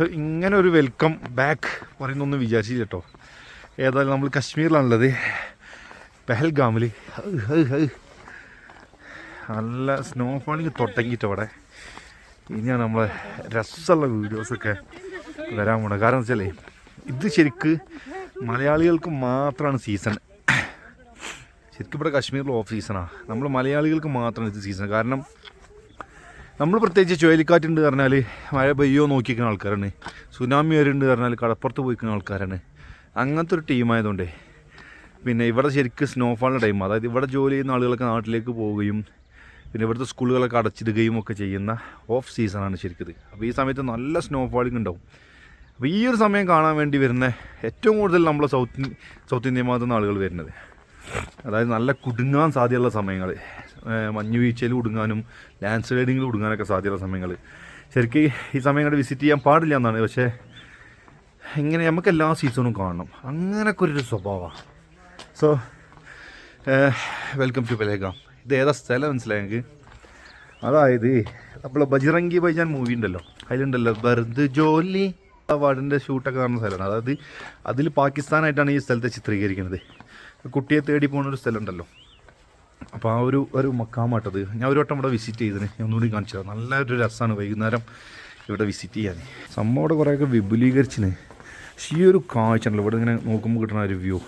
ഇങ്ങനെ ഒരു welcome back പറയുന്നൊന്നും വിചാരിച്ചില്ല കേട്ടോ ഏതായാലും നമ്മൾ കശ്മീരിലാണുള്ളത്. പെഹൽഗാമിൽ നല്ല സ്നോ ഫാളിങ് തുടങ്ങിയിട്ട് അവിടെ. ഇനിയാണ് നമ്മളെ രസമുള്ള വീഡിയോസൊക്കെ വരാൻ പോണത്. കാരണം വെച്ചാലേ ഇത് ശരിക്ക് മലയാളികൾക്ക് മാത്രമാണ് സീസൺ ശരിക്കും ഇവിടെ കശ്മീരിൽ ഓഫ് സീസണാണ് നമ്മൾ മലയാളികൾക്ക് മാത്രമാണ് ഇത് സീസൺ കാരണം നമ്മൾ പ്രത്യേകിച്ച് ചുഴലിക്കാറ്റുണ്ട് പറഞ്ഞാൽ മഴ പെയ്യോ നോക്കിക്കുന്ന ആൾക്കാരാണ്. സുനാമി വരുന്നുണ്ട് പറഞ്ഞാൽ കടപ്പുറത്ത് പോയിക്കുന്ന ആൾക്കാരാണ്. അങ്ങനത്തെ ഒരു ടീമായതുകൊണ്ടേ പിന്നെ ഇവിടെ ശരിക്കും സ്നോഫാളിന്റെ ടൈം അതായത് ഇവിടെ ജോലി ചെയ്യുന്ന ആളുകളൊക്കെ നാട്ടിലേക്ക് പോവുകയും പിന്നെ ഇവിടുത്തെ സ്കൂളുകളൊക്കെ അടച്ചിടുകയും ഒക്കെ ചെയ്യുന്ന ഓഫ് സീസണാണ് ശരിക്കും അപ്പോൾ ഈ സമയത്ത് നല്ല സ്നോഫാളിങ് ഉണ്ടാവും. അപ്പോൾ ഈ ഒരു സമയം കാണാൻ വേണ്ടി വരുന്ന ഏറ്റവും കൂടുതൽ നമ്മൾ സൗത്ത് സൗത്ത് ഇന്ത്യൻ ഭാഗത്തുനിന്ന് ആളുകൾ വരുന്നത്. അതായത് നല്ല കുടുങ്ങാൻ സാധ്യതയുള്ള സമയങ്ങൾ മഞ്ഞ് വീഴ്ചയിൽ കുടുങ്ങാനും ലാൻഡ് സ്ലൈഡിങ്ങിൽ കുടുങ്ങാനൊക്കെ സാധ്യതയുള്ള സമയങ്ങൾ. ശരിക്കും ഈ സമയങ്ങൾ വിസിറ്റ് ചെയ്യാൻ പാടില്ല എന്നാണ്. പക്ഷേ ഇങ്ങനെ നമുക്ക് എല്ലാ സീസണും കാണണം. അങ്ങനൊക്കെ ഒരു സ്വഭാവമാണ് സോ വെൽക്കം ടു പെലേഗാം ഇത് ഏതാ സ്ഥലം മനസ്സിലായി എനിക്ക്? അതായത് നമ്മളെ ബജിറങ്കി ബൈജാൻ മൂവി ഉണ്ടല്ലോ. അതിലുണ്ടല്ലോ ബർദ് ജോലി അവാർഡിന്റെ ഷൂട്ടൊക്കെ കാണുന്ന സ്ഥലമാണ്. അതായത് അതിൽ പാകിസ്ഥാനായിട്ടാണ് ഈ സ്ഥലത്തെ ചിത്രീകരിക്കുന്നത്. കുട്ടിയെ തേടി പോകുന്ന ഒരു സ്ഥലമുണ്ടല്ലോ. അപ്പോൾ ആ ഒരു ഒരു മക്കാമാട്ടത് ഞാൻ ഒരു വട്ടം ഇവിടെ വിസിറ്റ് ചെയ്തിന്. ഒന്നുകൂടി കാണിച്ചു നല്ലൊരു രസമാണ് വൈകുന്നേരം ഇവിടെ വിസിറ്റ് ചെയ്യാൻ സംഭവം ഇവിടെ കുറേയൊക്കെ വിപുലീകരിച്ചിന്. ഈ ഒരു കാഴ്ച ഉണ്ടല്ലോ ഇവിടെ ഇങ്ങനെ നോക്കുമ്പോൾ കിട്ടുന്ന ഒരു വ്യൂ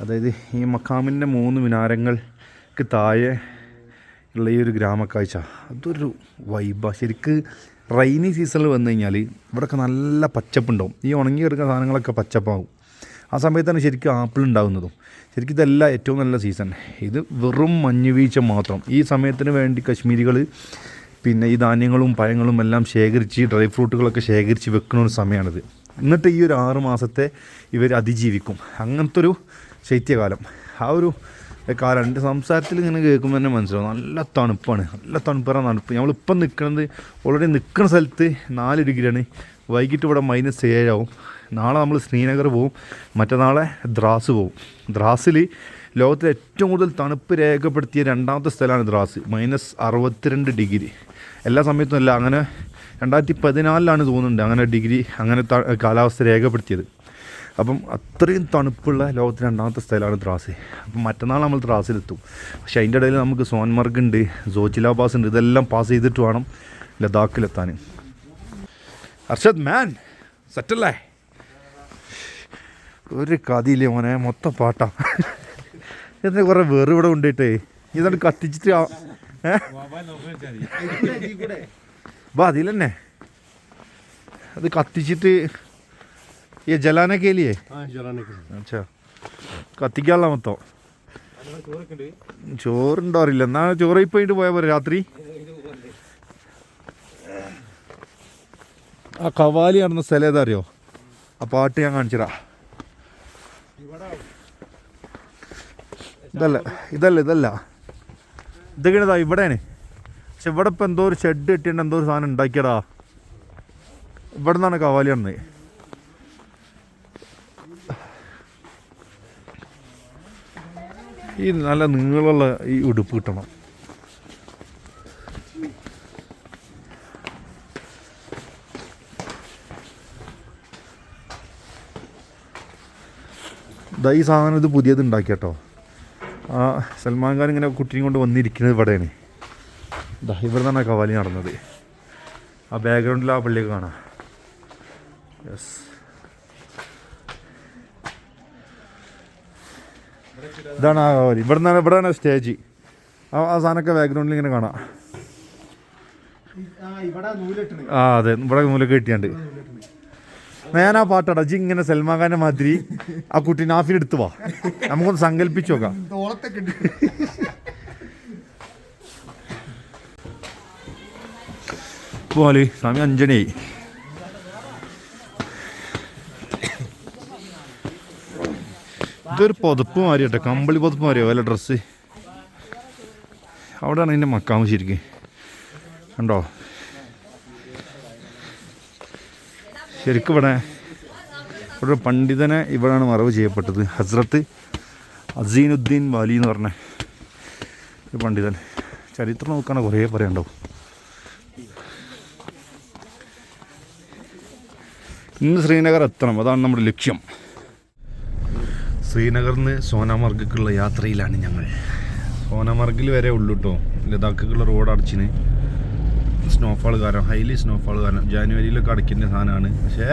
അതായത് ഈ മക്കാമിന്റെ മൂന്ന് മിനാരങ്ങൾക്ക് താഴെ ഉള്ള ഈ ഒരു ഗ്രാമക്കാഴ്ച. അതൊരു വൈബ ശരിക്ക് റെയിനി സീസണിൽ വന്നു കഴിഞ്ഞാൽ ഇവിടെയൊക്കെ നല്ല പച്ചപ്പുണ്ടാവും. ഈ ഉണങ്ങി കിടക്കുന്ന സാധനങ്ങളൊക്കെ പച്ചപ്പാവും. ആ സമയത്താണ് ശരിക്കും ആപ്പിൾ ഉണ്ടാകുന്നതും. ശരിക്കും ഇതല്ല ഏറ്റവും നല്ല സീസൺ. ഇത് വെറും മഞ്ഞ് വീഴ്ച മാത്രം. ഈ സമയത്തിന് വേണ്ടി കശ്മീരികൾ പിന്നെ ഈ ധാന്യങ്ങളും പഴങ്ങളും എല്ലാം ശേഖരിച്ച് ഡ്രൈ ഫ്രൂട്ടുകളൊക്കെ ശേഖരിച്ച് വെക്കുന്ന ഒരു സമയമാണിത്. എന്നിട്ട് ഈ ഒരു ആറ് മാസത്തെ ഇവർ അതിജീവിക്കും. അങ്ങനത്തെ ഒരു ശൈത്യകാലം. ആ ഒരു കാലം. എന്റെ സംസാരത്തിൽ ഇങ്ങനെ കേൾക്കുമ്പോൾ തന്നെ മനസ്സിലാവും. നല്ല തണുപ്പാണ്. നല്ല തണുപ്പാണ് തണുപ്പ്. നമ്മളിപ്പം നിൽക്കുന്നത് ഓൾറെഡി നിൽക്കുന്ന സ്ഥലത്ത് നാല് ഡിഗ്രിയാണ്. വൈകിട്ട് ഇവിടെ മൈനസ് ഏഴാവും. നാളെ നമ്മൾ ശ്രീനഗർ പോവും മറ്റന്നാളെ ദ്രാസ് പോവും. ദ്രാസിൽ ലോകത്തിലെ ഏറ്റവും കൂടുതൽ തണുപ്പ് രേഖപ്പെടുത്തിയ രണ്ടാമത്തെ സ്ഥലമാണ് ദ്രാസ് മൈനസ് അറുപത്തിരണ്ട് ഡിഗ്രി. എല്ലാ സമയത്തും അല്ല അങ്ങനെ രണ്ടായിരത്തി പതിനാലിലാണ് തോന്നുന്നുണ്ട് അങ്ങനെ ഡിഗ്രി അങ്ങനെ കാലാവസ്ഥ രേഖപ്പെടുത്തിയത്. അപ്പം അത്രയും തണുപ്പുള്ള ലോകത്തിലെ രണ്ടാമത്തെ സ്ഥലമാണ് ദ്രാസ്. അപ്പം മറ്റന്നാൾ നമ്മൾ ദ്രാസിലെത്തും. പക്ഷേ അതിന്റെ ഇടയിൽ നമുക്ക് സോൻമർഗ് ഉണ്ട് സോച്ചില പാസ് ഉണ്ട് ഇതെല്ലാം പാസ് ചെയ്തിട്ട് വേണം ലഡാക്കിലെത്താൻ. അർഷദ് മാൻ സെറ്റല്ലേ ഒരു കഥയില്ലേ മോനെ? മൊത്തം പാട്ടാ. എന്നിട്ട് കുറേ വേറെ ഇവിടെ കൊണ്ടിട്ടേ ഇതാണ് കത്തിച്ചിട്ട് വാ അതിലെന്നെ. അത് കത്തിച്ചിട്ട് ഈ ജലാനൊക്കെ ഇല്ലേ? അച്ഛാ കത്തിക്കാനുള്ള മൊത്തം. ചോറുണ്ടോ അറിയില്ല എന്നാ ചോറ് ഇപ്പൊ ഇട്ട് പോയാ പോരെ രാത്രി? ആ കവാലി നടന്ന സ്ഥലം ഏതാ അറിയോ? ആ പാട്ട് ഞാൻ കാണിച്ചതാ ഇതല്ല? ഇതല്ല ഇതല്ല. ഇതൊക്കെയാണ് ഇതാ ഇവിടെയാണ്. പക്ഷെ ഇവിടെ ഇപ്പം എന്തോ ഒരു ഷെഡ് കിട്ടിയിട്ട് എന്തോ ഒരു സാധനം ഉണ്ടാക്കിയടാ. ഇവിടെ നിന്നാണ് കവാലി വന്നത്. ഈ നല്ല നീളമുള്ള ഈ ഉടുപ്പ് കിട്ടണം. ഈ സാധനം ഇത് പുതിയത് ഉണ്ടാക്കി കേട്ടോ ആ സൽമാൻ ഖാൻ ഇങ്ങനെ കുട്ടിയും കൊണ്ട് വന്നിരിക്കുന്നത് ഇവിടെയാണ്. ദാ ഇവിടെ നിന്നാണ് കവാലി നടന്നത്. ആ ബാക്ക്ഗ്രൗണ്ടിൽ ആ പള്ളിയൊക്കെ കാണാം. യെസ് ഇതാണ് ആ കവാലി. ഇവിടെ നിന്നാണ് ഇവിടെയാണ് സ്റ്റേജ് ആ ആ സാധനമൊക്കെ ബാക്ക്ഗ്രൗണ്ടിൽ ഇങ്ങനെ കാണാം. ആ അതെ. ഇവിടെ നൂലൊക്കെ കിട്ടിയാണ്ട് ഞാൻ ആ പാട്ടാടാ. ജി ഇങ്ങനെ സൽമാൻ ഖാന്റെ മാതിരി ആ കുട്ടി നാഫിന് എടുത്തു വാ. നമുക്കൊന്ന് സങ്കല്പിച്ചു നോക്കാം. പോലെ സമയം അഞ്ചണിയായി ഇതൊരു പുതപ്പ് മാറി കേട്ടോ കമ്പിളി പുതപ്പ് മാറിയോ വല്ല ഡ്രസ്സ് അവിടെയാണ് എന്റെ മക്കാമ ശരിക്കും. കണ്ടോ? ശരിക്കും ഇവിടെ ഇവിടെ പണ്ഡിതനെ ഇവിടെയാണ് മറവ് ചെയ്യപ്പെട്ടത്. ഹസ്രത്ത് അസീനുദ്ദീൻ വാലി എന്ന് പറഞ്ഞ ഒരു പണ്ഡിതൻ. ചരിത്രം നോക്കുകയാണെങ്കിൽ കുറേ പറയാനുണ്ടാവും ഇന്ന് ശ്രീനഗർ എത്തണം. അതാണ് നമ്മുടെ ലക്ഷ്യം. ശ്രീനഗറിൽ നിന്ന് സോനാമാർഗക്കുള്ള യാത്രയിലാണ് ഞങ്ങൾ. സോനാമാർഗിൽ വരെ ഉള്ളു കേട്ടോ ലഡാക്കുള്ള റോഡ് അടച്ചിന് സ്നോഫാൾ കാരണം ഹൈലി സ്നോഫാൾ കാരണം ജാനുവരിയിലൊക്കെ അടയ്ക്കേണ്ട സാധനമാണ്. പക്ഷേ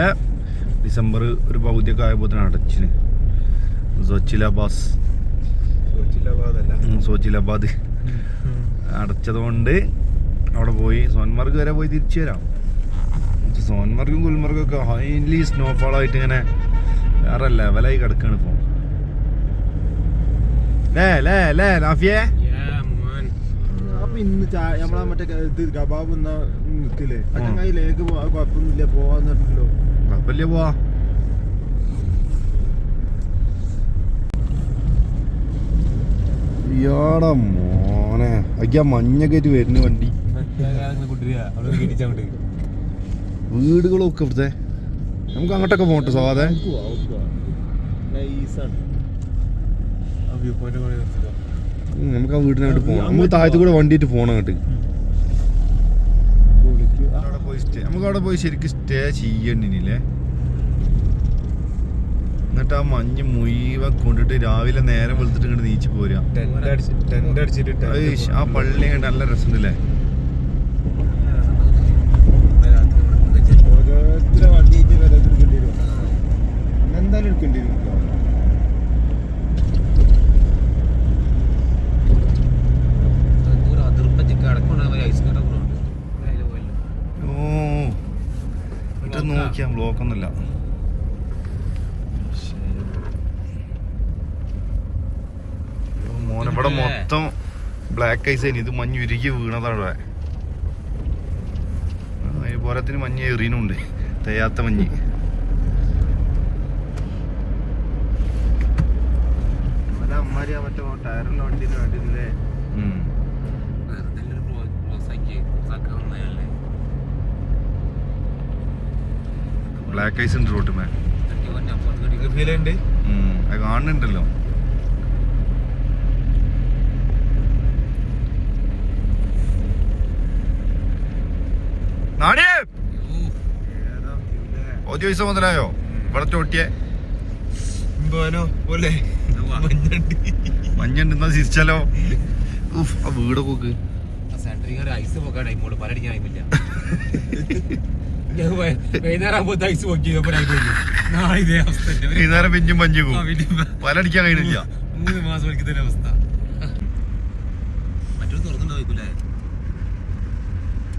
ഡിസംബർ ഒരു പകുതിയൊക്കെ ആയപ്പോൾ അടച്ചിന്. സോച്ചിലാബാസ് സോച്ചിലാബാദ്. അടച്ചതുകൊണ്ട് അവിടെ പോയി സോൻമാർഗ് വരെ പോയി തിരിച്ചു വരാം. പക്ഷെ സോൻമാർഗും ഗുൽമർഗും ഒക്കെ ഹൈലി സ്നോഫോൾ ആയിട്ട് ഇങ്ങനെ വേറെ ലെവലായി കിടക്കുകയാണ് ഇപ്പോൾ ലേ ലേ ലേ നാഫിയേ? ഇന്ന് നമ്മളെ മറ്റേ ഇത് കബാബ് എന്നാ നിൽക്കില്ലേ അച്ചങ്ങായിലേക്ക് പോവാ. കുഴപ്പമൊന്നുമില്ല. പോവാന്നിട്ടല്ലോ കുഴപ്പമില്ല പോവാ. ഇയാടാ മോനെ. അയ്യാ മഞ്ഞ കയറ്റി വരുന്ന വണ്ടി. വീടുകളൊക്കെ ഇവിടുത്തെ. നമുക്ക് അങ്ങോട്ടൊക്കെ പോകട്ടെ സാധേ. നൈസാണ് നമുക്ക് ആ വീടിനായിട്ട് പോകണം നമുക്ക് താഴത്തു കൂടെ വണ്ടിയിട്ട് പോകണം അങ്ങോട്ട്. നമുക്ക് അവിടെ പോയി ശരിക്കും സ്റ്റേ ചെയ്യണ്ടിനില്ലേ എന്നിട്ട് ആ മഞ്ഞ് മുഴുവൻ കൊണ്ടിട്ട് രാവിലെ നേരം വെളുത്തിട്ട് ഇങ്ങോട്ട് നീച്ച് പോരാ. ആ പള്ളി കണ്ട് നല്ല രസമുണ്ടല്ലേ? എന്തായാലും എടുക്കേണ്ടി വരും കേട്ടോ. ഓ. എന്നിട്ട് നോക്കിയാ ബ്ലോക്ക് ഒന്നുമില്ല. മോനെ ഇവിടെ മൊത്തം ബ്ലാക്ക് ഐസ് ആയിരുന്നു. ഇത് മഞ്ഞ് ഉരുകി വീണതാണ് ഇവിടെ. പോരത്തിന് മഞ്ഞ് എറിയണുണ്ട് തേയാത്ത മഞ്ഞ്. അമ്മാരി മറ്റേ ടയറുള്ള വണ്ടിയിൽ വേണ്ടിയില്ലേ ബ്ലാക്ക് ഐസ് ഉണ്ട് റോട്ടുമേ അത് കാണുന്നുണ്ടല്ലോ. നാടിയേ! ഒരു പൈസ മുതലായോ? ഇവിടെ ചോട്ടിയെ. മഞ്ഞുണ്ട്. എന്നാ തിരിച്ചാലോ ഉഫ്, ആ വീട് പോക്ക് ഐസ് പോക്കാണ് ഇങ്ങോട്ട് പലടിക്കാൻ വൈകുന്നേരം പിഞ്ഞും മഞ്ഞു ആ, പോകും പിന്നെ പലടിക്കാൻ കഴിയുന്നില്ല. മൂന്ന് മാസം വലിക്കുന്ന അവസ്ഥ. മറ്റൊരു തുറന്നുണ്ടാവില്ലേ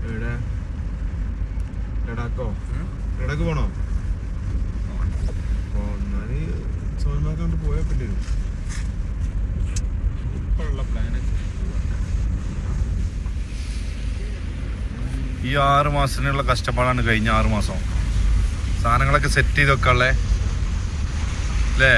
എവിടെ? ലഡാക്കോ? ലഡാക്ക് പോണോ? ഓ എന്നാൽ സോൽമാർക്ക് കൊണ്ട് പോയാൽ വരും. ഇപ്പോഴുള്ള പ്ലാൻ ഈ ആറ് മാസത്തിനുള്ള കഷ്ടപ്പാടാണ് കഴിഞ്ഞ ആറ് മാസം. സാധനങ്ങളൊക്കെ സെറ്റ് ചെയ്ത് വെക്കാളേ അല്ലേ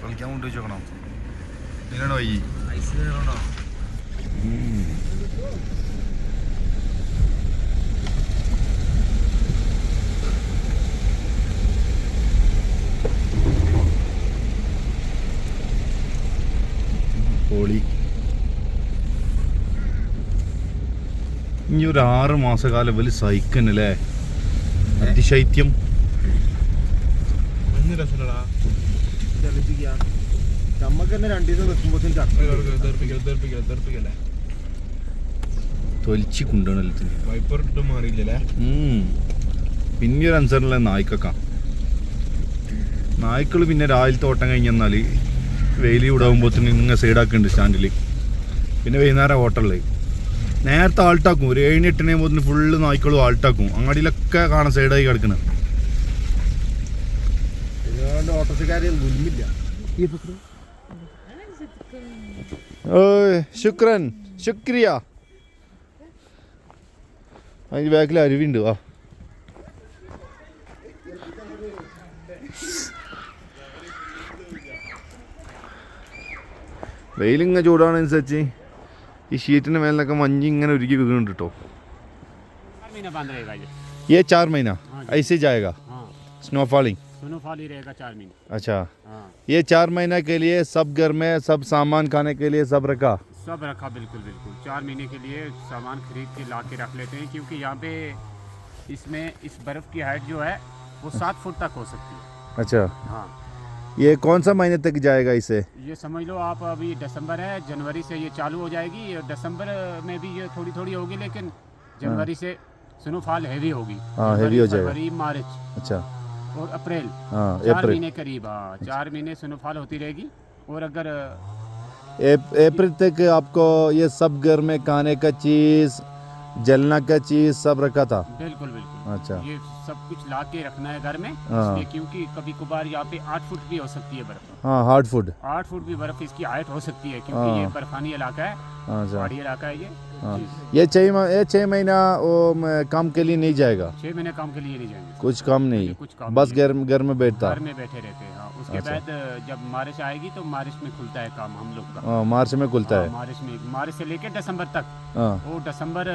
കളിക്കാൻ കൊണ്ട് വെച്ചോക്കണം? ഇതിനാണ് ഈ? ഐസ് കയറണോ പൊളി ഇനി ഒരു ആറ് മാസകാലം വലിയ സഹിക്കണല്ലേ അതിശൈത്യം. തൊലിച്ച് കൊണ്ടുപോകണം വൈപ്പർ ഇട്ട് മാറിയില്ലല്ലേ പിന്നെ ഒരു അനുസരണല്ലേ നായ്ക്കൊക്കെ. നായ്ക്കൾ പിന്നെ രാവിലത്തെ ഓട്ടം കഴിഞ്ഞെന്നാൽ വെയിൽ ചൂടാകുമ്പോഴത്തേന് ഇങ്ങനെ സൈഡാക്കുന്നുണ്ട് സ്റ്റാൻഡിൽ പിന്നെ വൈകുന്നേരം ഹോട്ടലിൽ നേരത്തെ ആൾട്ടാക്കും. ഒരു ഏഴിന് എട്ടിനെ പോകുന്ന ഫുള്ള് നായ്ക്കളും ആൾട്ടാക്കും. അങ്ങാടിയിലൊക്കെ കാണാൻ സൈഡായി കിടക്കുന്നത് ശുക്രൻ ശുക്രിയ. അതിന് ബാക്കിൽ അരുവിണ്ട് വാ. വെയിലിങ്ങനെ ചൂടാണനുസരിച്ച് ഈ ഷീറ്റിന്റെ മേലിലൊക്കെ മഞ്ഞ് ഇങ്ങനെ ഒരുക്കി വീണുണ്ട് കേട്ടോ महीना बांध रहेगा ये ये चार महीना हाँ ऐसे ही जाएगा हाँ स्नोफॉलिंग स्नोफॉल ही रहेगा चार महीने अच्छा हाँ ये चार महीने के लिए सब घर में सब सामान खाने के लिए सब रखा सब रखा बिल्कुल बिल्कुल चार महीने के लिए सामान खरीद के ला के रख लेते हैं क्योंकि यहाँ पे इसमें इस बर्फ़ की हाइट जो है वो सात फुट तक हो सकती है अच्छा हाँ ये कौन सा महीने तक जाएगा इसे? ये समझ लो आप अभी दिसंबर है जनवरी से ये चालू हो जाएगी। दिसंबर में भी ये थोड़ी थोड़ी होगी लेकिन जनवरी से स्नोफॉल हैवी होगी। हाँ, हो जाएगा। मार्च अच्छा। और अप्रैल। हाँ चार महीने करीब हाँ चार महीने स्नोफॉल होती रहेगी। और अगर अप्रैल तक आपको ये सब घर में खाने का चीज़ जलना का चीज़ सब रखा था? बिल्कुल बिल्कुल। अच्छा। ये सब कुछ ला के रखना है घर में हाँ। क्योंकि कभी कभार यहाँ पे आठ फुट भी हो सकती है बर्फ़। हाँ हार्ड फुट। आठ फुट भी बर्फ़ इसकी हाइट हो सकती है क्योंकि ये हाँ। बर्फानी इलाका है अच्छा। पहाड़ी इलाका है ये। हाँ। ये छः मा- ये छः महीना वो काम के लिए नहीं जाएगा? छह महीने काम के लिए नहीं जाएँगे। कुछ काम नहीं। कुछ काम बस। घर घर में बैठता। घर में बैठे रहते हाँ। उसके अच्छा। बाद जब बारिश आएगी तो बारिश में खुलता है काम हम लोग का। हाँ, मार्च में खुलता हाँ, है। मार्च में मार्च से लेकर दिसंबर तक। हाँ। वो दिसंबर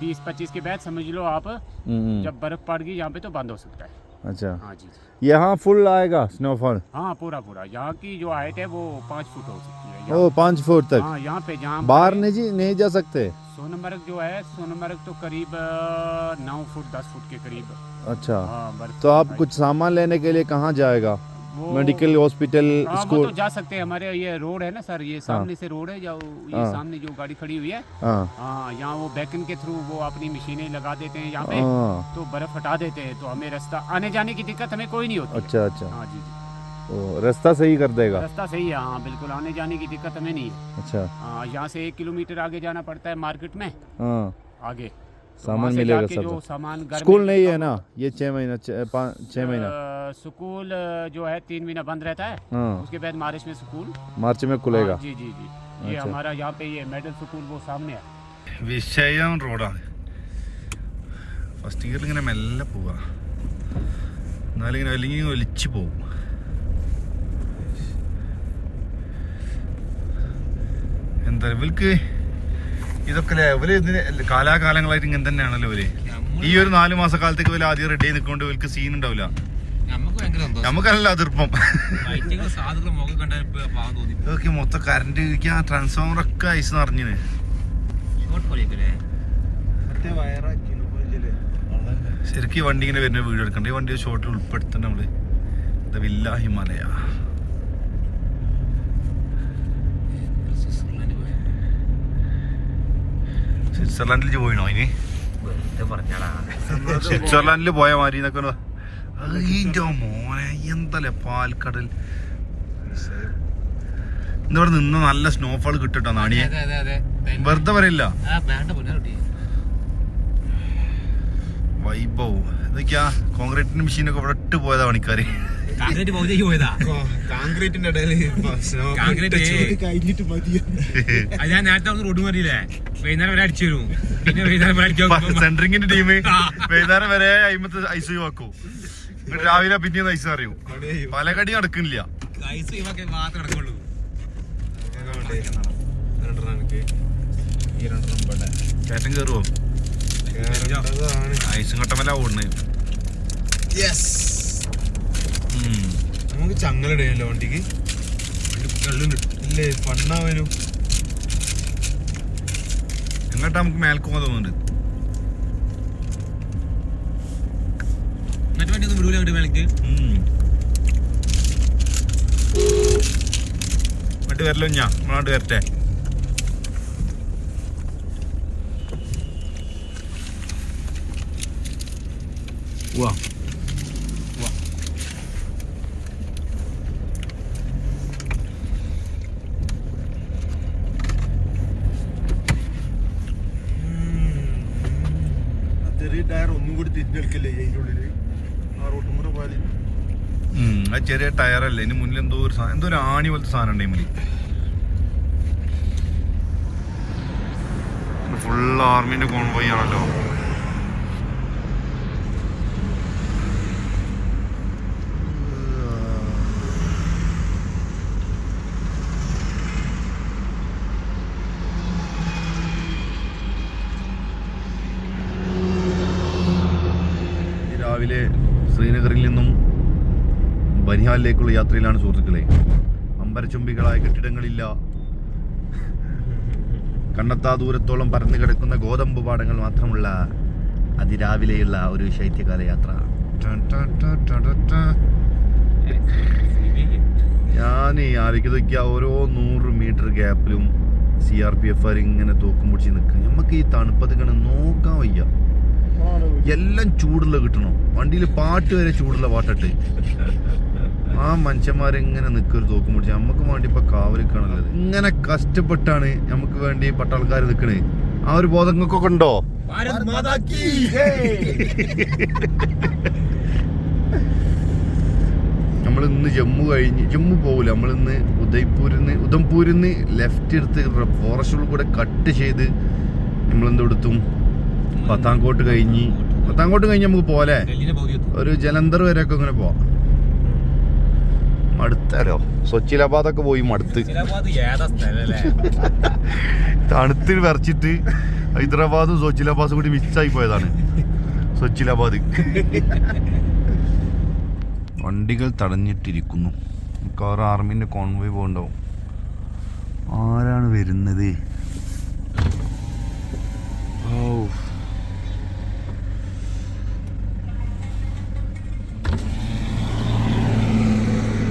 बीस पच्चीस के बाद समझ लो आप हम्म, जब बर्फ़ पड़ गई यहाँ पे तो बंद हो सकता है। अच्छा। हाँ जी यहाँ फुल आएगा स्नोफॉल हाँ पूरा पूरा। यहाँ की जो हाइट है वो पाँच फुट हो सकती है। ओ पाँच फुट तक? हाँ यहाँ पे जहाँ बाहर नहीं जी नहीं जा सकते? सोनमर्ग जो है सोनमर्ग तो करीब नौ फुट दस फुट के करीब। अच्छा। हाँ तो आप कुछ सामान लेने के लिए कहाँ जाएगा? मेडिकल हॉस्पिटल हाँ, स्कूल तो जा सकते हैं। हमारे ये रोड है ना सर ये सामने से रोड है जो ये हाँ। सामने जो गाड़ी खड़ी हुई है। हाँ। हाँ यहाँ वो बैकन के थ्रू वो अपनी मशीनें लगा देते हैं यहाँ पे हाँ। तो बर्फ़ हटा देते हैं तो हमें रास्ता आने जाने की दिक्कत हमें कोई नहीं होती। अच्छा अच्छा। हाँ जी तो रास्ता सही कर देगा? रास्ता सही है हाँ बिल्कुल आने जाने की दिक्कत हमें नहीं है। अच्छा। हाँ यहाँ से एक किलोमीटर आगे जाना पड़ता है मार्केट में। हाँ। आगे। तो सामान वहाँ से मिलेगा जाके सब। जो सामान घर स्कूल में- नहीं है ना ये छः महीना छः पाँच छः महीना अ, स्कूल अ, जो है तीन महीना बंद रहता है हाँ उसके बाद मार्च में स्कूल मार्च में खुलेगा हाँ, जी जी जी ये अच्छा। हमारा यहाँ पे ये मेडल स्कूल वो सामने है വിഷയം റോഡാണ് ഫസ്റ്റ് ഗിയറിൽ ഇങ്ങനെ മെല്ലെ പോവാ എന്നാലും ഇങ്ങനെ അല്ലെങ്കിൽ ഇങ്ങനെ ഒലിച്ചു പോവും എന്താ ഇവർക്ക് ഇതൊക്കെ അല്ലേ? ഇവർ ഇതിന് കാലാകാലങ്ങളായിട്ട് ഇങ്ങനെ തന്നെയാണല്ലോ ഇവർ. ഈ ഒരു നാലു നാല് കാലത്തേക്ക് ഇവർ ആദ്യം റെഡി ആയി നിൽക്കൊണ്ട് ഇവർക്ക് സീൻ ഉണ്ടാവില്ല. നമുക്കല്ല അതിർപ്പം. ഇതൊക്കെ മൊത്തം കറണ്ട് ട്രാൻസ്ഫോമർ ഒക്കെ ഐസ് നിറഞ്ഞിന്. ശരിക്കും വണ്ടി ഇങ്ങനെ വരുന്ന വീഡിയോ എടുക്കണ്ട. ഈ വണ്ടി ഷോട്ടിൽ ഉൾപ്പെടുത്തണം നമ്മൾ. The villa Himalaya. സ്വിറ്റ്സർലാൻഡിൽ പോയിണോ ഇനി? സ്വിറ്റ്സർലാൻഡിൽ പോയ മാതിരി എന്നൊക്കെ അതിന്റെ മോനെ എന്തല്ലേ പാൽക്കടൽ? ഇന്നിവിടെ നിന്ന് നല്ല സ്നോഫാൾ കിട്ടിട്ടോ നാണിയെ വെറുതെ പറയില്ല. വൈഭവ്. ഇതൊക്കെയാ കോൺക്രീറ്റിന്റെ മെഷീനൊക്കെ ഇവിടെ ഇട്ട് പോയതാ പണിക്കാര്. കാങ്കരേറ്റ് പൗതിക്ക് പോയതാ. കോൺക്രീറ്റിന്റെ കഴിഞ്ഞിട്ട് മതി. അത് ഞാൻ നേരത്തെ ഒന്ന് റോഡ് മാറിയില്ലേ? വൈകുന്നേരം വരെ അടിച്ചു വരും. പിന്നെ വൈകുന്നേരം വരെ അടിക്കും സെൻട്രിങ്ങിന്റെ ടീം. വൈകുന്നേരം വരെ അയിമത്ത് ഐസ് വെക്കും എന്നിട്ട് രാവിലെ പിന്നെ ഐസ് അറിയൂ. പല കടി നടക്കുന്നില്ല. ഐസ് മാത്രം നടക്കുള്ളൂ. ഐസും കട്ടമല്ല ഓടുന്നത്. നമുക്ക് ചങ്ങലിടയല്ലോ വണ്ടിക്ക് ഇല്ലേ ഫണ്ണാവനും എങ്ങോട്ടാ നമുക്ക് മേൽക്കോന്ന് തോന്നുന്നുണ്ട്? മറ്റു വണ്ടി ഒന്നും വിടൂല അങ്ങോട്ട് മേലേക്ക്. ഉം. ഇങ്ങോട്ട് വരല്ലോ ഞാൻ നമ്മളോട്ട് വരട്ടെ. വാ ചെറിയ ടയർ ഒന്നും കൂടി തിരിഞ്ഞെടുക്കല്ലേ അതിന്റെ ഉള്ളിൽ ആ റോട്ടും കൂടെ പോയാൽ ഉം, അത് ചെറിയ ടയറല്ലേ? ഇതിന് മുന്നിൽ എന്തോ ഒരു സാധനം എന്തോ ഒരു ആണി പോലത്തെ സാധനം ഉണ്ട് മുന്നിൽ. ഫുൾ ആർമിന്റെ കോൺവോയ് ആണല്ലോ. രാവിലെ ശ്രീനഗറിൽ നിന്നും ബനിഹാലിലേക്കുള്ള യാത്രയിലാണ് സുഹൃത്തുക്കളെ. അമ്പരച്ചുംബികളായ കെട്ടിടങ്ങളില്ല. കണ്ണത്താ ദൂരത്തോളം പരന്നു കിടക്കുന്ന ഗോതമ്പ് പാടങ്ങൾ മാത്രമുള്ള അതിരാവിലെയുള്ള ഒരു ശൈത്യകാല യാത്ര. ഞാൻ ഈ ആലോചിക്കുക ഓരോ നൂറ് metre ഗ്യാപ്പിലും C R P F R ഇങ്ങനെ തൂക്കം പിടിച്ച് നിൽക്കുക. നമുക്ക് ഈ തണുപ്പത്ത് കണ്ട് നോക്കാൻ വയ്യ. എല്ലാം ചൂടുള്ള കിട്ടണം. വണ്ടിയിൽ പാട്ട് വരെ ചൂടുള്ള പാട്ടിട്ട്. ആ മനുഷ്യന്മാരെങ്ങനെ നിൽക്കൊരു തോക്കും പിടിച്ച് നമുക്ക് വേണ്ടി ഇപ്പൊ കാവലിക്കാണുള്ളത്. ഇങ്ങനെ കഷ്ടപ്പെട്ടാണ് നമുക്ക് വേണ്ടി പട്ടാൾക്കാർ നിൽക്കണേ ആ ഒരു ബോധം നിങ്ങൾക്കൊക്കെ ഉണ്ടോ? നമ്മൾ ഇന്ന് ജമ്മു കഴിഞ്ഞ് ജമ്മു പോകില്ല നമ്മൾ ഇന്ന് ഉദയ്പൂരിൽ നിന്ന് ഉദംപൂരിൽ നിന്ന് ലെഫ്റ്റ് എടുത്ത് ഫോറസ്റ്റുകൾ കൂടെ കട്ട് ചെയ്ത് നമ്മൾ എന്തെടുത്തും പത്താംകോട്ട് കഴിഞ്ഞ് പത്താംകോട്ട് കഴിഞ്ഞ് നമുക്ക് പോലെ ഒരു ജലന്ധർ വരെയൊക്കെ ഇങ്ങനെ പോവാം. മടുത്തല്ലോ സ്വച്ചിലാബാദൊക്കെ പോയി മടുത്ത്. തണുത്തിൽ വരച്ചിട്ട് ഹൈദരാബാദും സ്വച്ചിലാബാദും കൂടി മിക്സായി പോയതാണ്. സ്വച്ചിലാബാദ് വണ്ടികൾ തടഞ്ഞിട്ടിരിക്കുന്നു. മിക്കവാറും ആർമിന്റെ കോൺവോയ് പോകണ്ടാവും. ആരാണ് വരുന്നത്? ഔ.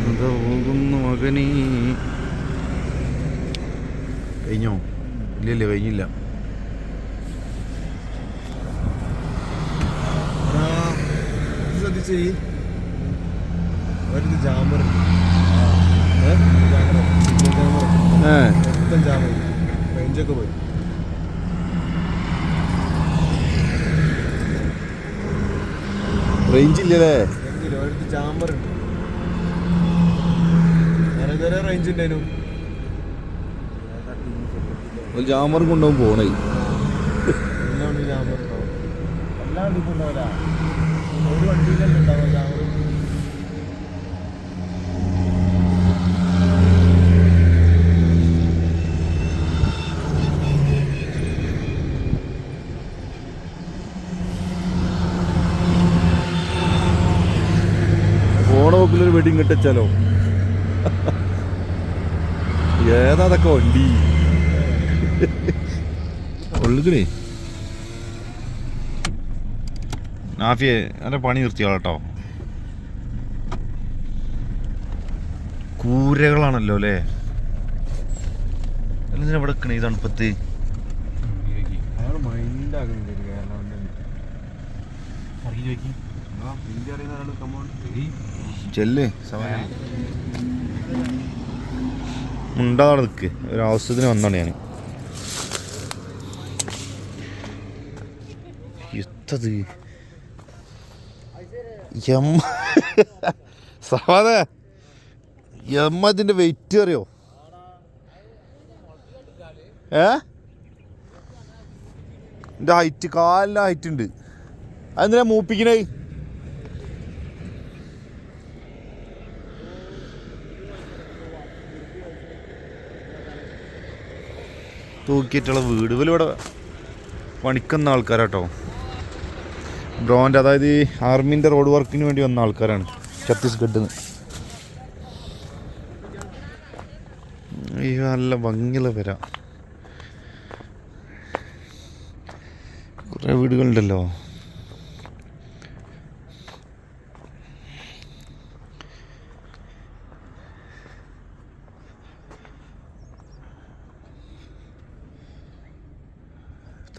അതാ പോകുന്നു മകനീ കഴിഞ്ഞോ ഇല്ലല്ലേ കഴിഞ്ഞില്ല. ശ്രദ്ധിച്ചേ. ഒരു ജാമർ. മൊത്തം ജാമർ റേഞ്ചൊക്കെ പോയി. റേഞ്ച് ഇല്ലല്ലേ? എന്തില്ല ഒരിടത്ത് ജാമർ ഉണ്ട്. ഞാനിതുവരെ റേഞ്ച് ഉണ്ടായിരുന്നു ഒരു ജാമർ കൊണ്ടുപോകും പോണേ. എല്ലാം വണ്ടിക്കും ഉണ്ടാവില്ല ഒരു വണ്ടിയിലല്ലേ ജാമർ വെഡിങ് കെട്ടിച്ചാലോ? ഏതാ അതൊക്കെ വണ്ടി? ഒള്ളുകടേ നാഫിയെ എന്റെ പണി നിർത്തിയാളട്ടോ. കൂരകളാണല്ലോ അല്ലേ? എന്തിനാ ഇവിടെ നിക്കണേ ഈ തണുപ്പത്ത്? ചെല്ല്. നിൽക്ക് ഒരു ആവശ്യത്തിന് വന്നാണ് ഞാൻ എത്തത് എം സവാദേ എമ്മ ഇതിന്റെ വെയിറ്റ് അറിയോ? ഏ? എന്റെ ഹൈറ്റ് കാലിന്റെ ഹൈറ്റ് ഉണ്ട്. അതെന്തിനാ മൂപ്പിക്കണേ? തൂക്കിയിട്ടുള്ള വീട്. ഇവിടെ പണിക്കുന്ന ആൾക്കാരാട്ടോ. ബ്രോന്റെ അതായത് ഈ ആർമിന്റെ റോഡ് വർക്കിന് വേണ്ടി വന്ന ആൾക്കാരാണ് ഛത്തീസ്ഗഡിൽ നിന്ന് ഈ നല്ല ഭംഗിയുള്ള വരാം കുറേ വീടുകളുണ്ടല്ലോ.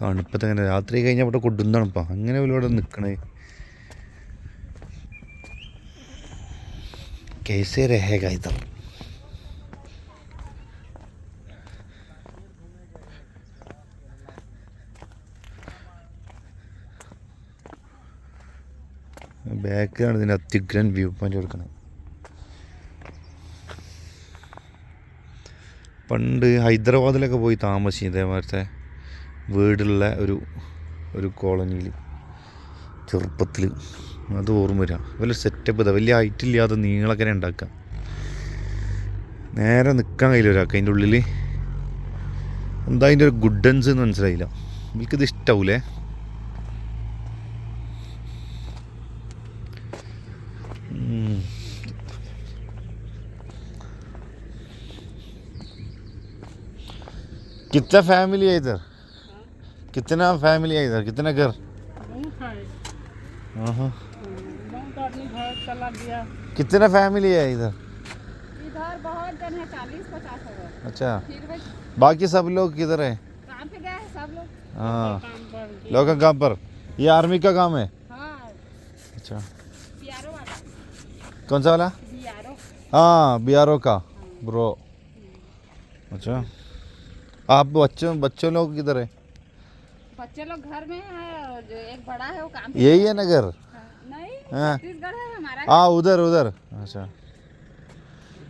തണുപ്പത്ത് അങ്ങനെ രാത്രി കഴിഞ്ഞാൽ ഇവിടെ കൊടും തണുപ്പാ അങ്ങനെ ഇവിടെ നിൽക്കണേ കേസേ രഹേഗ ഇതർ ബാക്കിലാണ് ഇതിന്റെ അത്യുഗ്രൻ വ്യൂ പോയിന്റ് കൊടുക്കണത് പണ്ട് ഹൈദരാബാദിലൊക്കെ പോയി താമസിച്ചു ഇതേമാരത്തെ വീടുള്ള ഒരു ഒരു കോളനിയിൽ ചെറുപ്പത്തിൽ അത് ഓർമ്മ വരിക വലിയ സെറ്റപ്പ് ഇതാ. വലിയ ഹൈറ്റില്ലാതെ നീളക്കനെ ഉണ്ടാക്കാം. നേരെ നിൽക്കാൻ കയ്യിൽ ഒരാൾക്ക്. അതിന്റെ ഉള്ളിൽ എന്താ അതിന്റെ ഒരു ഗുഡൻസ് എന്ന് മനസ്സിലായില്ല. എനിക്കിത് ഇഷ്ടാവൂലേ? कितना ഫാമിലി है इधर कितना फैमिली है इधर? कितना घर? हाँ। चला कितना फैमिली है इधर? इधर बहुत जन है चालीस पचास अच्छा। बाकी सब लोग किधर है? काम पे गए सब लोग। हाँ। काम पर लोग काम पर। ये आर्मी का काम है? हाँ। अच्छा। कौन सा वाला? हाँ बिहारो का। ब्रो अच्छा। आप बच्चों बच्चों लोग किधर है? बच्चे लोग घर में है और जो एक बड़ा है वो काम पे यही है ना घर हाँ, नहीं हाँ। छत्तीसगढ़ है हमारा हाँ उधर उधर अच्छा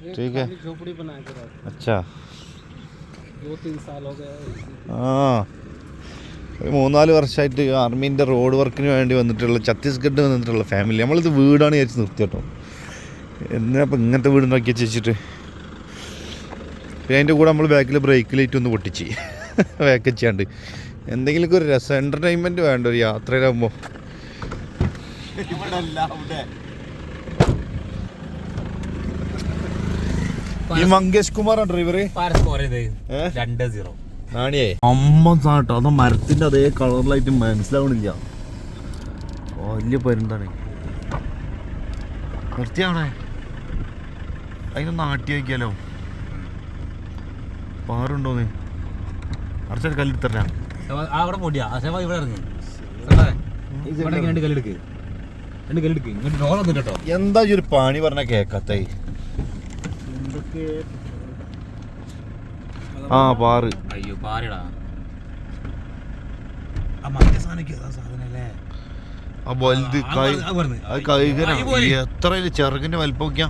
ठीक है झोपड़ी बना के रख अच्छा दो तीन साल हो गए ആ ഒരു മൂന്നാല് വർഷമായിട്ട് ആർമീൻ്റെ റോഡ് വർക്കിന് വേണ്ടി വന്നിട്ടുള്ള ഛത്തീസ്ഗഡ് വന്നിട്ടുള്ള ഫാമിലി നമ്മളിത് വീടാണ് വിചാരിച്ച് നിർത്തി കേട്ടോ എന്തിനാ ഇപ്പം ഇങ്ങനത്തെ വീട് ഉണ്ടാക്കി വെച്ചിട്ട് പിന്നെ അതിൻ്റെ കൂടെ നമ്മൾ ബാക്കിൽ ബ്രേക്ക് ലൈറ്റ് ഒന്ന് പൊട്ടിച്ച് വേക്കച്ചാണ്ട് എന്തെങ്കിലുമൊക്കെ ഒരു രസം എന്റർടൈൻമെന്റ് വേണ്ട ഒരു യാത്രയിലാകുമ്പോൾ ഈ മങ്കേഷ് കുമാറാണ് ഡ്രൈവർ? രണ്ട് സീറോ നാണിയേ. അമ്മ സാട്ടോ അത് മരത്തിന്റെ അതേ കളറിലായിട്ട് മനസ്സിലാവണില്ല. വലിയ പരുന്താണ്. നിർത്തിയാണേ? അതിനൊന്ന് ആട്ടി വയ്ക്കാലോ പാറുണ്ടോന്ന്? അടച്ചാൽ കല്ലെടുത്തരാ അവിടെ പൊടിയാ. അശവ ഇവിടെ ഇറങ്ങി. ഇവിടെ ഇറങ്ങി രണ്ട് കല്ലെടുക്ക്. രണ്ട് കല്ലെടുക്ക്. ഇങ്ങോട്ട് ഡോർ ഒന്നും കേട്ടോ എന്താ ഈ ഒരു പണി പറഞ്ഞ കേക്കാത്തേ? ആ പാറ്. അയ്യോ പാറടാ. വലുത് കൈകനാ. എത്ര ചെറുകിന്റെ വലിപ്പൊക്കെയാ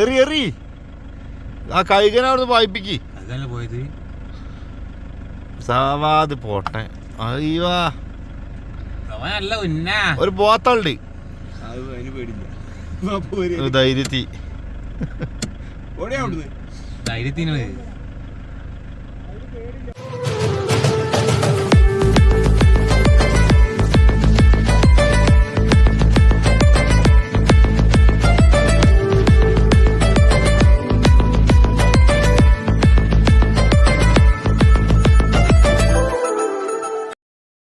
എറി എറി. ആ കൈകന അവിടുന്ന് വായിപ്പിക്ക്. പോയത്? സാവാത് പോട്ടെ. അയ്യോ. ഉന്നാ. ഒരു ഒരു ധൈര്യത്തി. ധൈര്യത്തിനാണ്